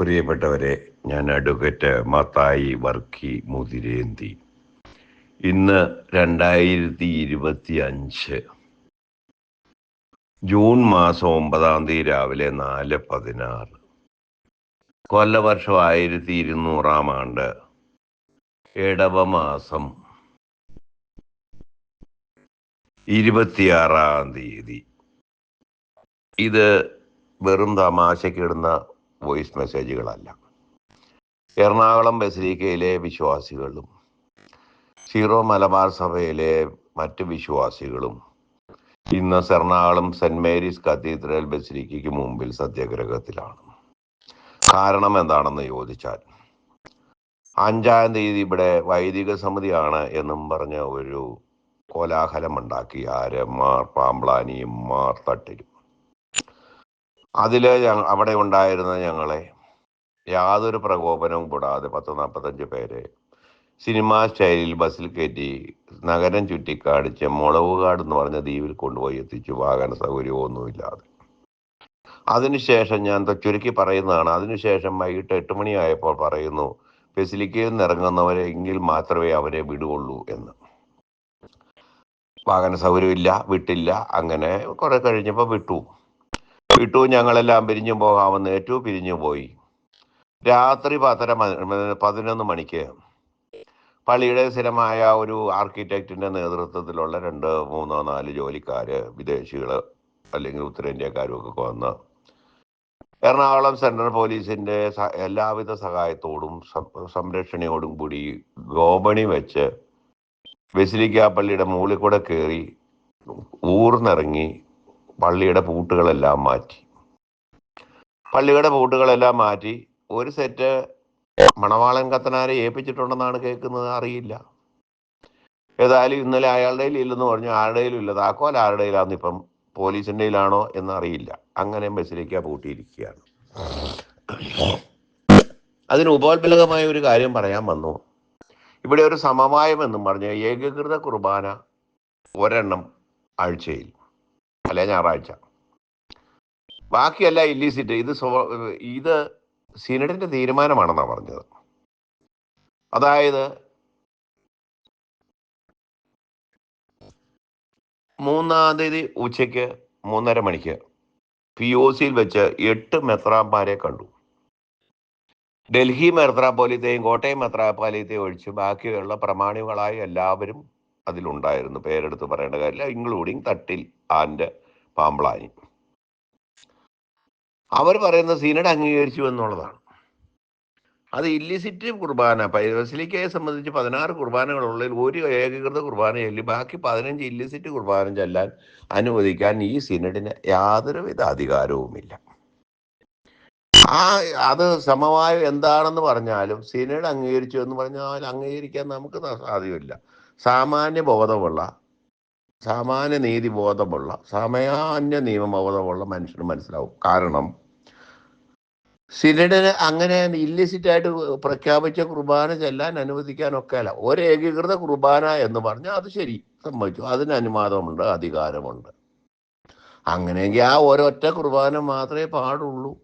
പ്രിയപ്പെട്ടവരെ ഞാൻ അഡ്വക്കേറ്റ് മത്തായി വർക്കി മുതിരേന്തി. ഇന്ന് രണ്ടായിരത്തി ഇരുപത്തി അഞ്ച് ജൂൺ മാസം ഒമ്പതാം തീയതി രാവിലെ നാല് പതിനാറ്. കൊല്ലവർഷം ആയിരത്തി ഇരുന്നൂറാം ആണ്ട് ഇടവ മാസം ഇരുപത്തിയാറാം തീയതി. ഇത് വെറും തമാശക്കിടുന്ന വോയിസ് മെസ്സേജുകളല്ല എറണാകുളം ബസിലിക്കയിലെ വിശ്വാസികളും സീറോ മലബാർ സഭയിലെ മറ്റ് വിശ്വാസികളും ഇന്ന് എറണാകുളം സെന്റ് മേരീസ് കത്തീഡ്രൽ ബസിലിക്കയ്ക്ക് മുമ്പിൽ സത്യാഗ്രഹത്തിലാണ്. കാരണം എന്താണെന്ന് ചോദിച്ചാൽ അഞ്ചാം തീയതി ഇവിടെ വൈദിക സമിതിയാണ് എന്നും പറഞ്ഞ ഒരു കോലാഹലമുണ്ടാക്കി ആര്? മാർ പാമ്പ്ളാനിയും മാർ തട്ടിലും. അതിൽ ഞ- അവിടെ ഉണ്ടായിരുന്ന ഞങ്ങളെ യാതൊരു പ്രകോപനവും കൂടാതെ പത്ത് നാൽപ്പത്തഞ്ച് പേരെ സിനിമാ സ്റ്റൈലിൽ ബസ്സിൽ കയറ്റി നഗരം ചുറ്റിക്കാടിച്ച് മുളവുകാട് എന്ന് പറഞ്ഞ ദ്വീപിൽ കൊണ്ടുപോയി എത്തിച്ചു. വാഹന സൗകര്യമൊന്നുമില്ലാതെ അതിനുശേഷം ഞാൻ ചുരുക്കി പറയുന്നതാണ്. അതിനുശേഷം വൈകിട്ട് എട്ട് മണിയായപ്പോൾ പറയുന്നു ഫെസിലിക്കയിൽ നിന്ന് ഇറങ്ങുന്നവരെ എങ്കിൽ മാത്രമേ അവരെ വിടുകയുള്ളൂ എന്ന്. വാഹന സൗകര്യമില്ല വിട്ടില്ല അങ്ങനെ കുറെ കഴിഞ്ഞപ്പോൾ വിട്ടു. വിട്ടു ഞങ്ങളെല്ലാം പിരിഞ്ഞു പോകാമെന്ന് ഏറ്റു പിരിഞ്ഞു പോയി. രാത്രി പത്തര പതിനൊന്ന് മണിക്ക് പള്ളിയുടെ സ്ഥിരമായ ഒരു ആർക്കിടെക്റ്റിന്റെ നേതൃത്വത്തിലുള്ള രണ്ട് മൂന്നോ നാല് ജോലിക്കാര് വിദേശികൾ അല്ലെങ്കിൽ ഉത്തരേന്ത്യക്കാരും ഒക്കെ വന്ന് എറണാകുളം സെൻട്രൽ പോലീസിന്റെ എല്ലാവിധ സഹായത്തോടും സംരക്ഷണയോടും കൂടി ഗോപണി വെച്ച് ബസിലിക്ക പള്ളിയുടെ മുകളിൽ കൂടെ കയറി ഊർന്നിറങ്ങി പള്ളിയുടെ പൂട്ടുകളെല്ലാം മാറ്റി. പള്ളിയുടെ പൂട്ടുകളെല്ലാം മാറ്റി ഒരു സെറ്റ് മണവാളൻ കത്തനാരെ ഏൽപ്പിച്ചിട്ടുണ്ടെന്നാണ് കേൾക്കുന്നത് അറിയില്ല. ഏതായാലും ഇന്നലെ അയാളുടെ ഇല്ലെന്ന് പറഞ്ഞു. ആരുടെയിലും ഇല്ല. താക്കോൽ ആരുടെയിലാന്ന് ഇപ്പം പോലീസിന്റെ കയ്യിലാണോ എന്ന് അറിയില്ല അങ്ങനെ ബസ്സിലേക്ക് പൂട്ടിയിരിക്കുകയാണ്. അതിന് ഉപോത്ബലകമായ ഒരു കാര്യം പറയാൻ വന്നു. ഇവിടെ ഒരു സമവായം എന്നും പറഞ്ഞ്. ഏകീകൃത കുർബാന ഒരെണ്ണം ആഴ്ചയിൽ. അല്ലെ ഞായറാഴ്ച. ബാക്കിയല്ല ഇല്ലീസിറ്റ്. ഇത് ഇത് സിനഡിന്റെ തീരുമാനമാണെന്നാണ് പറഞ്ഞത്. അതായത് മൂന്നാം തീയതി ഉച്ചയ്ക്ക് മൂന്നര മണിക്ക് പി ഒ സിയിൽ വെച്ച് എട്ട് മെത്രാന്മാരെ കണ്ടു. ഡൽഹി മെത്രാപ്പോലിത്തെയും കോട്ടയം മെത്രാപ്പോലിത്തെയും ഒഴിച്ച് ബാക്കിയുള്ള പ്രമാണികളായ എല്ലാവരും അതിലുണ്ടായിരുന്നു. പേരെടുത്ത് പറയേണ്ട കാര്യമില്ല. ഇൻക്ലൂഡിങ് തട്ടിൽ ആൻഡ് പാമ്പ്ളാനി അവർ പറയുന്ന സീനഡ് അംഗീകരിച്ചു എന്നുള്ളതാണ്. അത് ഇല്ലിസിറ്റ് കുർബാന പൈവസിലിക്കയെ സംബന്ധിച്ച് പതിനാറ് കുർബാനകളുള്ളിൽ ഒരു ഏകീകൃത കുർബാന ചൊല്ലി ബാക്കി പതിനഞ്ച് ഇല്ലിസിറ്റ് കുർബാന ചെല്ലാൻ അനുവദിക്കാൻ ഈ സിനഡിന് യാതൊരുവിധ അധികാരവുമില്ല. ആ അത് സമവായം എന്താണെന്ന് പറഞ്ഞാലും സിനഡ് അംഗീകരിച്ചു എന്ന് പറഞ്ഞാൽ അംഗീകരിക്കാൻ നമുക്ക് സാധ്യമല്ല. സാമാന്യ ബോധമുള്ള സാമാന്യ നീതി ബോധമുള്ള സാമാന്യ നിയമബോധമുള്ള മനുഷ്യന് മനസ്സിലാവും. കാരണം സിനഡിന് അങ്ങനെ ഇല്ലിസിറ്റായിട്ട് പ്രഖ്യാപിച്ച കുർബാന ചെല്ലാൻ അനുവദിക്കാനൊക്കെ അല്ല ഒരു ഏകീകൃത കുർബാന എന്ന് പറഞ്ഞാൽ അത് ശരി സംഭവിച്ചു. അതിന് അനുവാദമുണ്ട് അധികാരമുണ്ട്. അങ്ങനെയെങ്കിൽ ആ ഒരൊറ്റ കുർബാന മാത്രമേ പാടുള്ളൂ.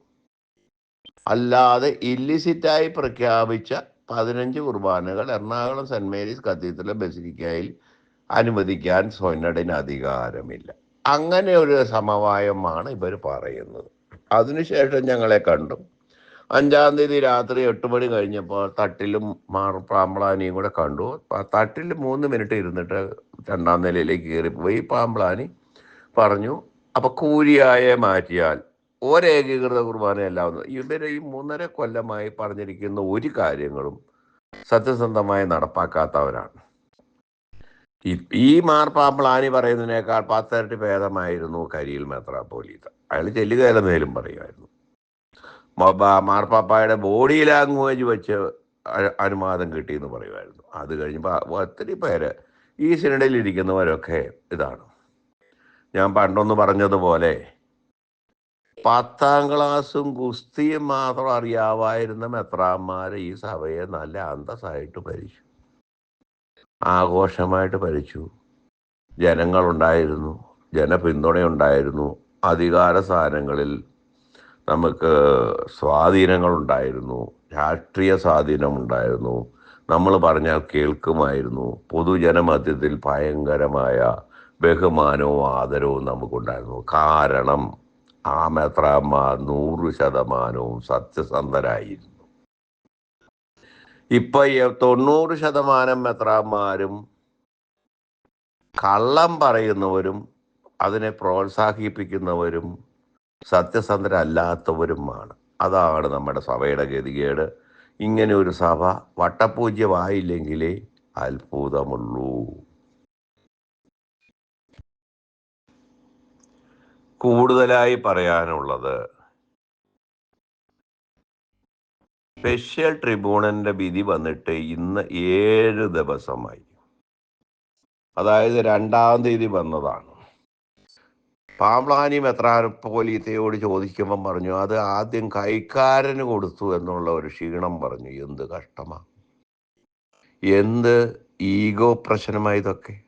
അല്ലാതെ ഇല്ലിസിറ്റായി പ്രഖ്യാപിച്ച പതിനഞ്ച് കുർബാനകൾ എറണാകുളം സെന്റ് മേരീസ് കത്തീഡ്രൽ ബസിലിക്കയിൽ അനുവദിക്കാൻ സൊന്നഡിന് അധികാരമില്ല അങ്ങനെ ഒരു സമവായമാണ് ഇവർ പറയുന്നത്. അതിനുശേഷം ഞങ്ങളെ കണ്ടു. അഞ്ചാം തീയതി രാത്രി എട്ട് മണി കഴിഞ്ഞപ്പോൾ തട്ടിലും മാർ കൂടെ കണ്ടു. തട്ടിൽ മൂന്ന് മിനിറ്റ് ഇരുന്നിട്ട് രണ്ടാം നിലയിലേക്ക് കയറിപ്പോയി. പാമ്പളാനി പറഞ്ഞു അപ്പോൾ കൂലിയായെ മാറ്റിയാൽ ഒരേകീകൃത കുർബാനയല്ല ഇവരെ ഈ മൂന്നര കൊല്ലമായി പറഞ്ഞിരിക്കുന്ന ഒരു കാര്യങ്ങളും സത്യസന്ധമായി നടപ്പാക്കാത്തവരാണ്. ഈ- മാർപ്പാപ്പിളാനി പറയുന്നതിനേക്കാൾ പത്തരട്ടി ഭേദമായിരുന്നു കരിയിൽ മെത്രാപ്പോലീത്ത. അയാൾ ചെല്ലുകയല്ലെന്നേലും പറയുമായിരുന്നു. മാർപ്പാപ്പായുടെ ബോഡി ലാംഗ്വേജ് വെച്ച് അനുവാദം കിട്ടിയെന്ന് പറയുമായിരുന്നു. അത് കഴിഞ്ഞപ്പോൾ ഒത്തിരി പേര് ഈ സിനഡിൽ ഇരിക്കുന്നവരൊക്കെ ഇതാണ്. ഞാൻ പണ്ടൊന്ന് പറഞ്ഞതുപോലെ പത്താം ക്ലാസ്സും ഗുസ്തിയും മാത്രം അറിയാവായിരുന്ന മെത്രാന്മാരെ ഈ സഭയെ നല്ല അന്തസ്സായിട്ട് ഭരിച്ചു. ആഘോഷമായിട്ട് ഭരിച്ചു. ജനങ്ങളുണ്ടായിരുന്നു. ജനപിന്തുണയുണ്ടായിരുന്നു. അധികാര സ്ഥാനങ്ങളിൽ നമുക്ക് സ്വാധീനങ്ങളുണ്ടായിരുന്നു. രാഷ്ട്രീയ സ്വാധീനമുണ്ടായിരുന്നു. നമ്മൾ പറഞ്ഞാൽ കേൾക്കുമായിരുന്നു. പൊതുജനമധ്യത്തിൽ ഭയങ്കരമായ ബഹുമാനവും ആദരവും നമുക്കുണ്ടായിരുന്നു. കാരണം ആ മെത്രാന്മാർ നൂറ് ശതമാനവും സത്യസന്ധരായിരുന്നു. ഇപ്പൊ തൊണ്ണൂറ് ശതമാനം മെത്രാന്മാരും കള്ളം പറയുന്നവരും അതിനെ പ്രോത്സാഹിപ്പിക്കുന്നവരും സത്യസന്ധരല്ലാത്തവരുമാണ്. അതാണ് നമ്മുടെ സഭയുടെ ഗതികേട്. ഇങ്ങനെ ഒരു സഭ വട്ടപൂജ്യമായില്ലെങ്കിലേ അത്ഭുതമുള്ളൂ. കൂടുതലായി പറയാനുള്ളത് സ്പെഷ്യൽ ട്രിബ്യൂണലിന്റെ വിധി വന്നിട്ട് ഇന്ന് ഏഴ് ദിവസമായി അതായത് രണ്ടാം തീയതി വന്നതാണ്. പാമ്പ്ലാനി മെത്രാപ്പോലീത്തയോട് ചോദിക്കുമ്പം പറഞ്ഞു അത് ആദ്യം കൈക്കാരന് കൊടുത്തു എന്നുള്ള ഒരു ക്ഷീണം പറഞ്ഞു. എന്ത് കഷ്ടമാ. എന്ത് ഈഗോ പ്രശ്നമായി ഇതൊക്കെ?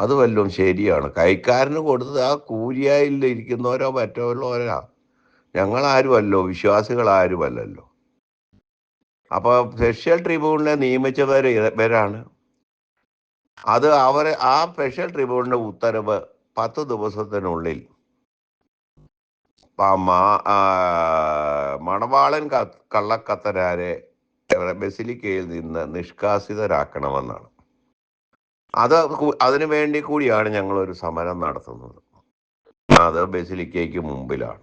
അത് വല്ലതും ശരിയാണ്. കൈക്കാരന് കൊടുത്തത് ആ കൂലിയായിൽ ഇരിക്കുന്നവരോ മറ്റുള്ളവരാ ഞങ്ങളാരുമല്ലോ വിശ്വാസികളാരുമല്ലല്ലോ അപ്പോൾ സ്പെഷ്യൽ ട്രിബ്യൂണലിനെ നിയമിച്ചവർ ഇവരാണ്. അത് അവർ ആ സ്പെഷ്യൽ ട്രിബ്യൂണലിന്റെ ഉത്തരവ് പത്ത് ദിവസത്തിനുള്ളിൽ മണവാളൻ കള്ളക്കത്തനാരെ ബസിലിക്കയിൽ നിന്ന് നിഷ്കാസിതരാക്കണമെന്നാണ്. അത് അതിനു വേണ്ടി കൂടിയാണ് ഞങ്ങൾ ഒരു സമരം നടത്തുന്നത്. അത് ബസിലിക്കയ്ക്ക് മുമ്പിലാണ്.